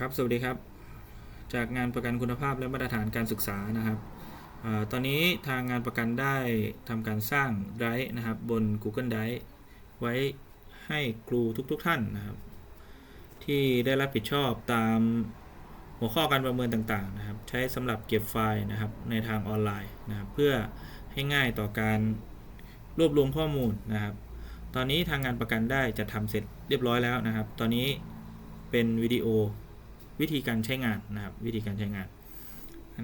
ครับ สวัสดีครับ จากงานประกันคุณภาพและมาตรฐานการศึกษานะครับอตอนนี้ทางงานประกันได้ทำการสร้าง Drive นะครับบน Google Drive ไว้ให้ครูทุกๆทท่านนะครับ ที่ได้รับผิดชอบตามหัวข้อการประเมินต่างๆนะครับ ใช้สำหรับเก็บไฟล์นะครับในทางออนไลน์นะครับ เพื่อให้ง่ายต่อการรวบรวมข้อมูลนะครับ ตอนนี้ทางงานประกันได้จะทำเสร็จเรียบร้อยแล้วนะครับ ตอนนี้เป็นวิดีโอ วิธีการใช้งานนะครับ วิธีการใช้งาน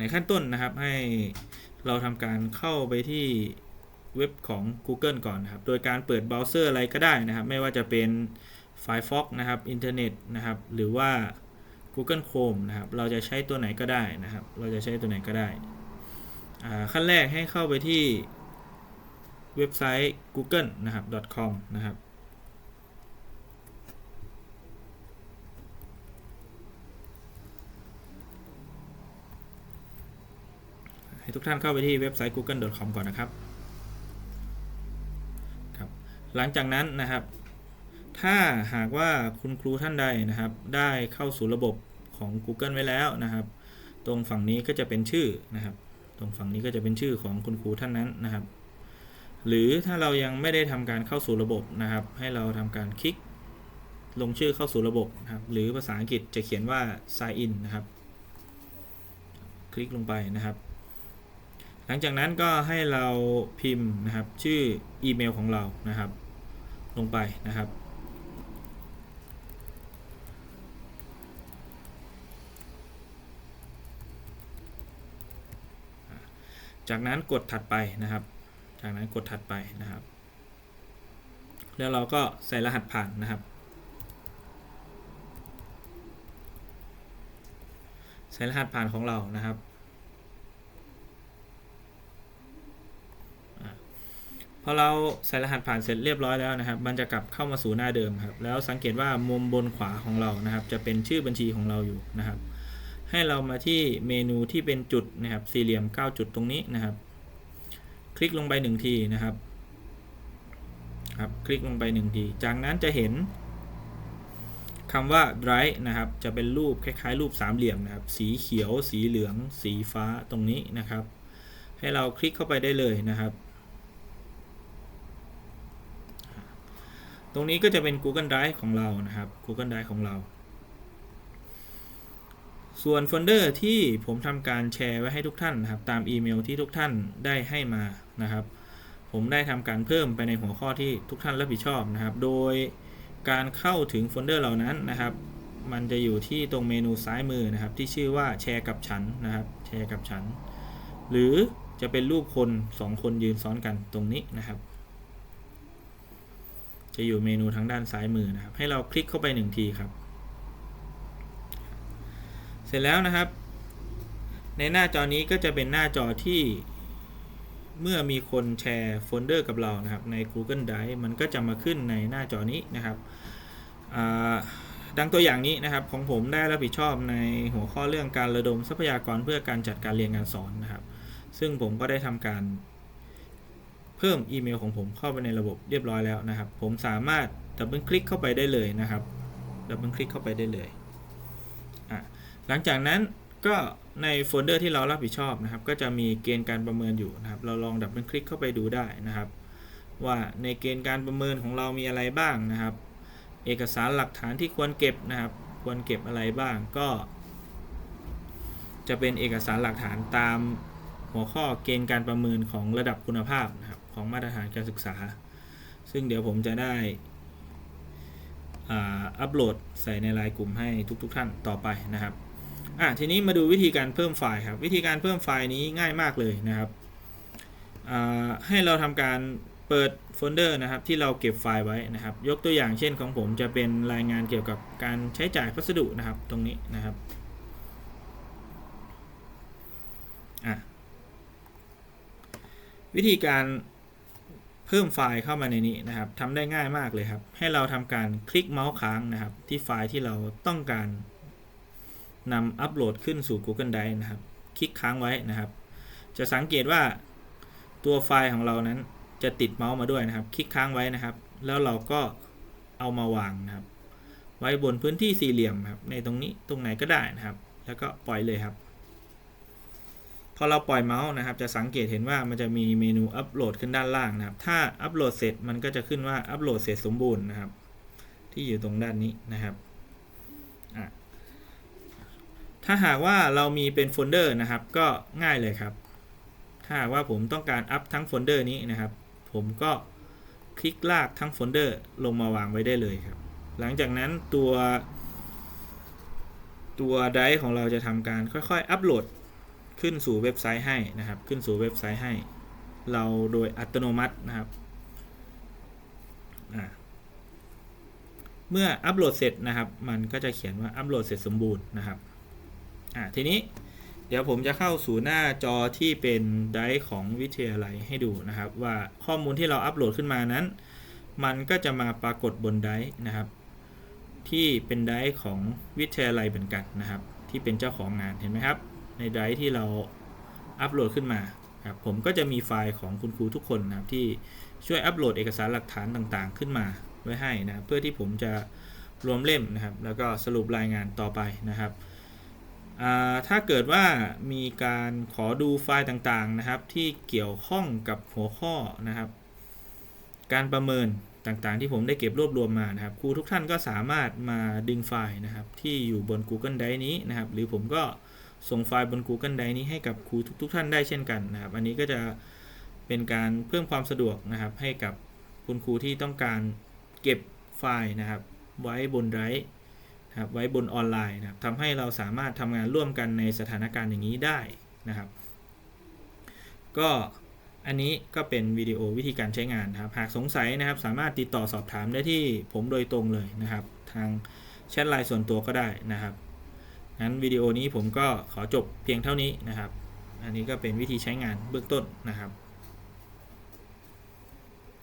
ในขั้นต้นนะครับให้เราทำการเข้าไปที่เว็บของ Google ก่อนนะครับ โดยการเปิดเบราว์เซอร์อะไรก็ได้นะครับ ไม่ว่าจะเป็น Firefox นะครับอินเทอร์เน็ตนะครับ หรือว่า Google Chrome นะครับ เราจะใช้ตัวไหนก็ได้นะครับ เราจะใช้ตัวไหนก็ได้ ขั้นแรกให้เข้าไปที่เว็บไซต์ google นะครับ .com นะครับ ให้ทุกท่านเข้าไปที่เว็บไซต์ google.com ก่อนนะครับครับ หลังจากนั้นนะครับ ถ้าหากว่าคุณครูท่านใดนะครับ ได้เข้าสู่ระบบของ Google ไว้แล้วนะครับ ตรงฝั่งนี้ก็จะเป็นชื่อนะครับ ตรงฝั่งนี้ก็จะเป็นชื่อของคุณครูท่านนั้นนะครับ หรือถ้าเรายังไม่ได้ทำการเข้าสู่ระบบนะครับ ให้เราทำการคลิกลงชื่อเข้าสู่ระบบนะครับ หรือภาษาอังกฤษจะเขียนว่า sign in นะครับ คลิกลงไปนะครับ ลังจากนั้นก็ให้เราพิมพ์นะครับ ชื่ออีเมลของเรานะครับ ลงไปนะครับ จากนั้นกดถัดไปนะครับ จากนั้นกดถัดไปนะครับ แล้วเราก็ใส่รหัสผ่านนะครับใส่รหัสผ่านของเรานะครับ พอเราใส่รหัสผ่านเสร็จเรียบร้อยแล้วนะครับ มันจะกลับเข้ามาสู่หน้าเดิมครับ แล้วสังเกตว่ามุมบนขวาของเรานะครับ จะเป็นชื่อบัญชีของเราอยู่นะครับ ให้เรามาที่เมนูที่เป็นจุดนะครับ สี่เหลี่ยม 9 จุดตรงนี้นะครับ คลิกลงไปหนึ่งทีนะครับ ครับ คลิกลงไปหนึ่งที จากนั้นจะเห็นคำว่า drive นะครับ จะเป็นรูปคล้ายๆ รูปสามเหลี่ยมนะครับ สีเขียว สีเหลือง สีฟ้าตรงนี้นะครับ ให้เราคลิกเข้าไปได้เลยนะครับ ตรงนี้ก็จะเป็น Google Drive ของเรานะครับ Google Drive ของเรา ส่วนโฟลเดอร์ที่ผมทำการแชร์ไว้ให้ทุกท่านนะครับ ตามอีเมลที่ทุกท่านได้ให้มานะครับ ผมได้ทำการเพิ่มไปในหัวข้อที่ทุกท่านรับผิดชอบนะครับ โดยการเข้าถึงโฟลเดอร์เหล่านั้นนะครับ มันจะอยู่ที่ตรงเมนูซ้ายมือนะครับ ที่ชื่อว่าแชร์กับฉันนะครับ แชร์กับฉัน หรือจะเป็นรูปคน 2 คนยืนซ้อนกันตรงนี้นะครับ จะอยู่เมนูทางด้านซ้ายมือนะครับ ให้เราคลิกเข้าไปหนึ่งทีครับ เสร็จแล้วนะครับ ในหน้าจอนี้ก็จะเป็นหน้าจอที่เมื่อมีคนแชร์โฟลเดอร์กับเรานะครับ ใน Google Drive มันก็จะมาขึ้นในหน้าจอนี้นะครับดังตัวอย่างนี้นะครับของผมได้รับผิดชอบในหัวข้อเรื่องการระดมทรัพยากรเพื่อการจัดการเรียนการสอนนะครับ ซึ่งผมก็ได้ทำการ เพิ่มอีเมลของผมเข้าไปในระบบเรียบร้อยแล้วนะครับ ผมสามารถดับเบิลคลิกเข้าไปได้เลยนะครับดับเบิลคลิกเข้าไปได้เลยอะหลังจากนั้นก็ในโฟลเดอร์ที่เรารับผิดชอบนะครับ ก็จะมีเกณฑ์การประเมินอยู่นะครับ เราลองดับเบิลคลิกเข้าไปดูได้นะครับ ว่าในเกณฑ์การประเมินของเรามีอะไรบ้างนะครับ เอกสารหลักฐานที่ควรเก็บนะครับ ควรเก็บอะไรบ้างก็ จะเป็นเอกสารหลักฐานตามหัวข้อเกณฑ์การประเมินของระดับคุณภาพนะครับ ของมาตรฐานการศึกษา ซึ่งเดี๋ยวผมจะได้อัปโหลดใส่ในไลน์กลุ่มให้ทุกๆทท่านต่อไปนะครับอะทีนี้มาดูวิธีการเพิ่มไฟล์ครับ วิธีการเพิ่มไฟล์นี้ง่ายมากเลยนะครับให้เราทำการเปิดโฟลเดอร์นะครับที่เราเก็บไฟล์ไว้นะครับ ยกตัวอย่างเช่นของผมจะเป็นรายงานเกี่ยวกับการใช้จ่ายพัสดุนะครับตรงนี้นะครับอะวิธีการ พิ่มไฟล์เข้ามาในนี้นะครับทำได้ง่ายมากเลยครับ ให้เราทำการคลิกเมาส์ค้างนะครับ ที่ไฟล์ที่เราต้องการนำอัปโหลดขึ้นสู่ Google Drive นะครับ คลิกค้างไว้นะครับ จะสังเกตว่าตัวไฟล์ของเรานั้นจะติดเมาส์มาด้วยนะครับ คลิกค้างไว้นะครับ แล้วเราก็เอามาวางนะครับ ไว้บนพื้นที่สี่เหลี่ยมครับ ในตรงนี้ตรงไหนก็ได้นะครับ แล้วก็ปล่อยเลยครับ อเราปล่อยเมาส์นะครับ จะสังเกตเห็นว่ามันจะมีเมนูอัปโหลดขึ้นด้านล่างนะครับ ถ้าอัปโหลดเสร็จมันก็จะขึ้นว่าอัปโหลดเสร็จสมบูรณ์นะครับ ที่อยู่ตรงด้านนี้นะครับถ้าหากว่าเรามีเป็นโฟลเดอร์นะครับ ก็ง่ายเลยครับ ถ้าหากว่าผมต้องการอัพทั้งโฟลเดอร์นี้นะครับ ผมก็คลิกลากทั้งโฟลเดอร์ลงมาวางไว้ได้เลยครับ หลังจากนั้นตัว ตัวไดรฟ์ของเราจะทำการค่อยๆ อัปโหลด ขึ้นสู่เว็บไซต์ให้นะครับ ขึ้นสู่เว็บไซต์ให้ เราโดยอัตโนมัตินะครับ เมื่ออัปโหลดเสร็จนะครับ มันก็จะเขียนว่าอัปโหลดเสร็จสมบูรณ์นะครับทีนี้เดี๋ยวผมจะเข้าสู่หน้าจอที่เป็นไดร์ของวิทยาลัยให้ดูนะครับ ว่าข้อมูลที่เราอัปโหลดขึ้นมานั้น มันก็จะมาปรากฏบนไดร์นะครับ ที่เป็นไดร์ของวิทยาลัยเหมือนกันนะครับ ที่เป็นเจ้าของงานเห็นไหมครับ ในไดรฟ์ที่เราอัปโหลดขึ้นมาครับผมก็จะมีไฟล์ของคุณครูทุกคนนะครับที่ช่วยอัปโหลดเอกสารหลักฐานต่างๆ ขึ้นมาไว้ให้นะเพื่อที่ผมจะรวมเล่มนะครับ แล้วก็สรุปรายงานต่อไปนะครับอ่าถ้าเกิดว่ามีการขอดูไฟล์ต่างๆนะครับที่เกี่ยวข้องกับหัวข้อนะครับ การประเมินต่างๆ ที่ผมได้เก็บรวบรวมมานะครับครูทุกท่านก็สามารถมาดึงไฟล์นะครับที่อยู่บน Google Drive นี้นะครับ หรือผมก็ ส่งไฟล์บน Google Drive นี้ให้กับครูทุกๆท่านได้เช่นกันนะครับ อันนี้ก็จะเป็นการเพิ่มความสะดวกนะครับ ให้กับคุณครูที่ต้องการเก็บไฟล์นะครับ ไว้บน Drive นะครับไว้บนออนไลน์นะครับทำให้เราสามารถทำงานร่วมกันในสถานการณ์อย่างนี้ได้นะครับ ก็อันนี้ก็เป็นวิดีโอวิธีการใช้งานนะครับ หากสงสัยนะครับ สามารถติดต่อสอบถามได้ที่ผมโดยตรงเลยนะครับ ทางแชทไลน์ส่วนตัวก็ได้นะครับ งั้นวิดีโอนี้ผมก็ขอจบเพียงเท่านี้นะครับ อันนี้ก็เป็นวิธีใช้งานเบื้องต้นนะครับ